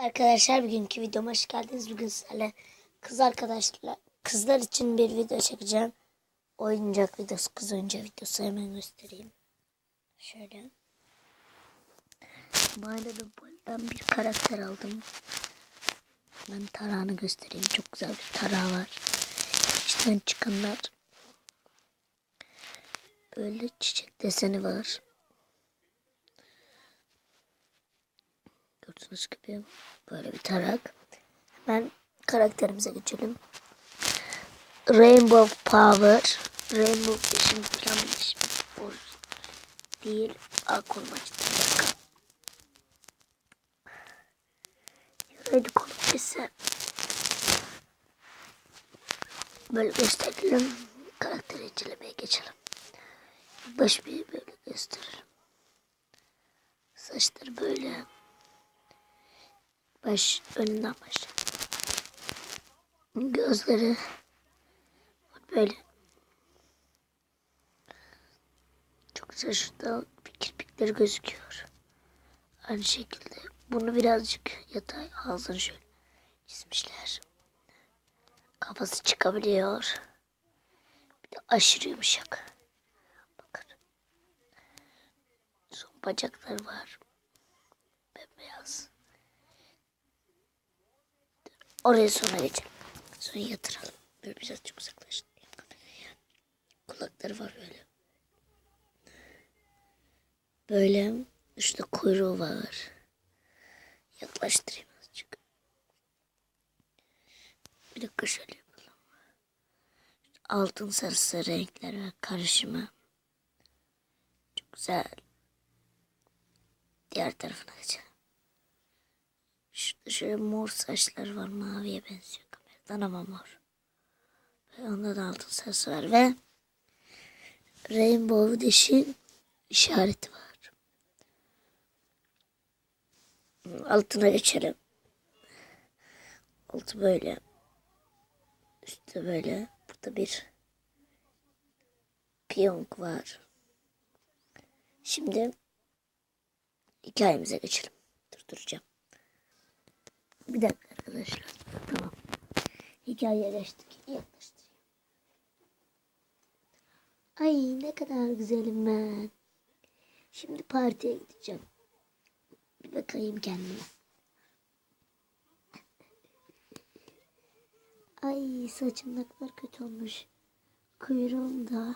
Arkadaşlar bugünkü videoma hoş geldiniz. Bugün sizlerle kız arkadaşlar kızlar için bir video çekeceğim. Oyuncak videosu, kız oyuncak videosu hemen göstereyim. Şöyle. Bu arada bir karakter aldım. Ben tarağını göstereyim. Çok güzel bir tarağı var. İçten çıkanlar. Böyle çiçek deseni var. Gördüğünüz gibi böyle bir tarak. Hemen karakterimize geçelim. Rainbow Power. Rainbow plan Vision Force değil. Bir dakika. Hadi konuşursa. Böyle gösterelim. Karakteri incelemeye geçelim. Baş bir böyle gösteririm. Saçları böyle. Baş önünden başla. Gözleri böyle. Çok güzel şurada kirpikleri gözüküyor. Aynı şekilde bunu birazcık yatay ağzını şöyle çizmişler. Kafası çıkabiliyor. Bir de aşırı yumuşak. Bakın. Son bacakları var. Bembeyaz. Oraya sonra geçelim. Sonra yatıralım. Böyle biraz çok uzaklaştı. Kulakları var böyle. Böyle. Şurada kuyruğu var. Yaklaştırayım azıcık. Bir dakika şöyle yapalım. Altın sarısı renkler ve karışımı. Çok güzel. Diğer tarafına geçelim. Şöyle mor saçlar var. Maviye benziyor kameradan ama mor. Ve onda da altın sarısı var ve Rainbow Dash'in işareti var. Altına geçelim. Altı böyle. Üstte böyle. Burada bir piyonk var. Şimdi hikayemize geçelim. Durduracağım. Bir dakika arkadaşlar. Tamam. Hikayeye geçtik. Yaklaştırayım. Ay ne kadar güzelim ben. Şimdi partiye gideceğim. Bir bakayım kendime. Ay saçım ne kadar kötü olmuş. Kuyruğum da.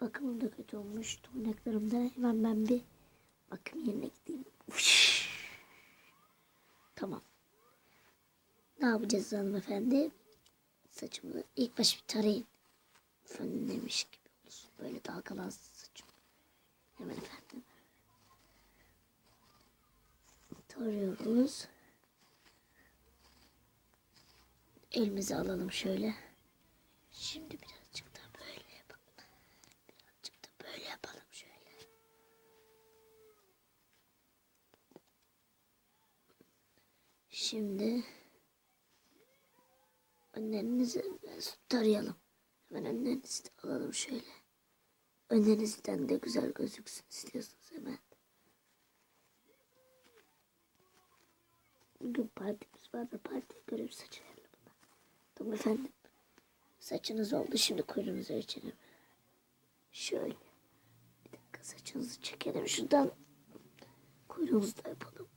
Bakımım da kötü olmuş. Tırnaklarım da. Hemen ben bir bakım yerine gideyim. Uş. Tamam. Ne yapacağız hanımefendi? Saçımı ilk baş bir tarayın. Fönlemiş gibi olsun. Böyle dalgalansın saçım. Hemen efendim. Tarıyoruz. Elimizi alalım şöyle. Şimdi birazcık da böyle yapalım. Birazcık da böyle yapalım şöyle. Şimdi önlerinizi tarayalım. Hemen önlerinizi de alalım şöyle. Önlerinizden de güzel gözüksün istiyorsanız hemen. Bugün partimiz var da partiye göre bir saç ayarlamada. Tamam efendim. Saçınız oldu şimdi kuyruğunuza geçelim. Şöyle. Bir dakika saçınızı çekelim şuradan. Kuyruğunuzu da yapalım.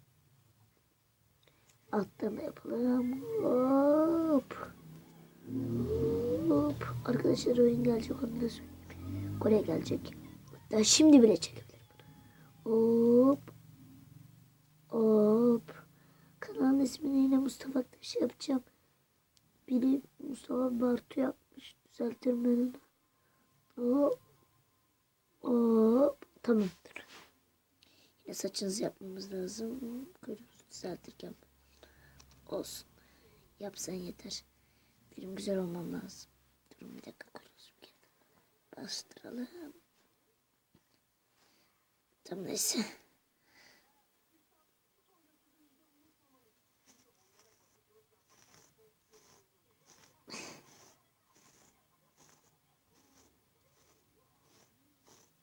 Alttan yapalım. Hop. Hop. Arkadaşlar oyun gelecek onu da söyleyeyim. Kore gelecek. Hatta şimdi bile çekebilirim. Hop. Hop. Kanalın ismini yine Mustafa Aktaş yapacağım. Biri Mustafa Bartu yapmış. Onu. Hop. Hop. Tamamdır. Yine saçınızı yapmamız lazım. Kuyruğunuzu düzeltirken. Olsun. Yapsan yeter. Benim güzel olmam lazım. Durun bir dakika kere bastıralım. Tamam neyse.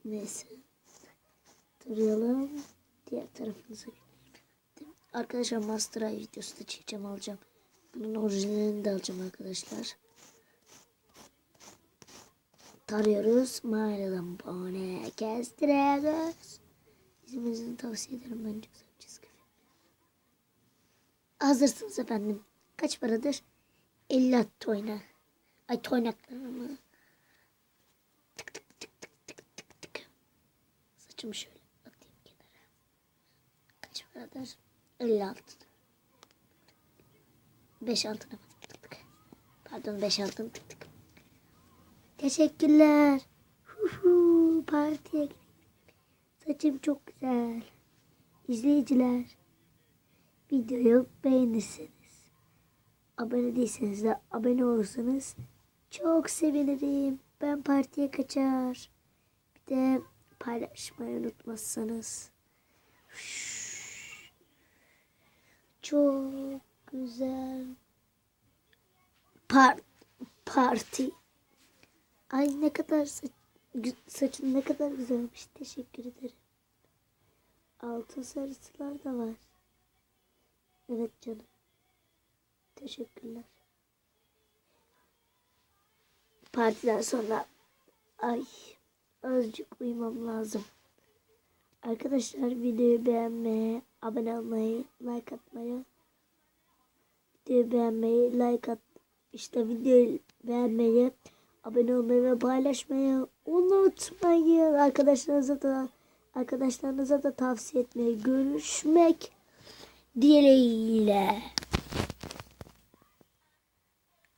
Neyse. Duruyalım. Diğer tarafınıza gidelim. Arkadaşlar Master Eye videosu da çekeceğim alacağım. Bunun orijinalini de alacağım arkadaşlar. Tarıyoruz. Mağaradan bone kestiriyoruz. İzninizle tavsiye ederim bence güzel çizgi. Hazırsınız efendim. Kaç paradır? 50 at toyna. Ay toynaklarımı. Tık tık tık tık tık tık tık. Saçımı şöyle atayım kenara. Kaç paradır? 56. 5 altına bak. Tık tık. Pardon 5 altın tık tık. Teşekkürler. Hu hu, partiye. Saçım çok güzel. İzleyiciler. Videoyu beğenirseniz. Abone değilseniz de abone olursanız çok sevinirim. Ben partiye kaçar. Bir de paylaşmayı unutmazsanız. Çok güzel. Par parti. Ay ne kadar saç, saçın ne kadar güzelmiş. Teşekkür ederim. Altın sarısılar da var. Evet canım. Teşekkürler. Partiden sonra ay azıcık uyumam lazım. Arkadaşlar videoyu beğenmeyi, abone olmayı, like atmayı, videoyu beğenmeyi, like at, işte videoyu beğenmeyi, abone olmayı ve paylaşmayı unutmayın. Arkadaşlarınıza da arkadaşlarınıza da tavsiye etmeyi görüşmek dileğiyle.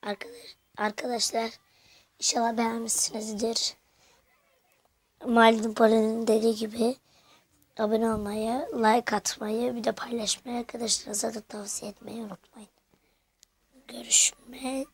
Arkadaş, arkadaşlar inşallah beğenmişsinizdir. Maldin Para'nın dediği gibi abone olmayı, like atmayı, bir de paylaşmayı arkadaşlarınıza da tavsiye etmeyi unutmayın. Görüşmek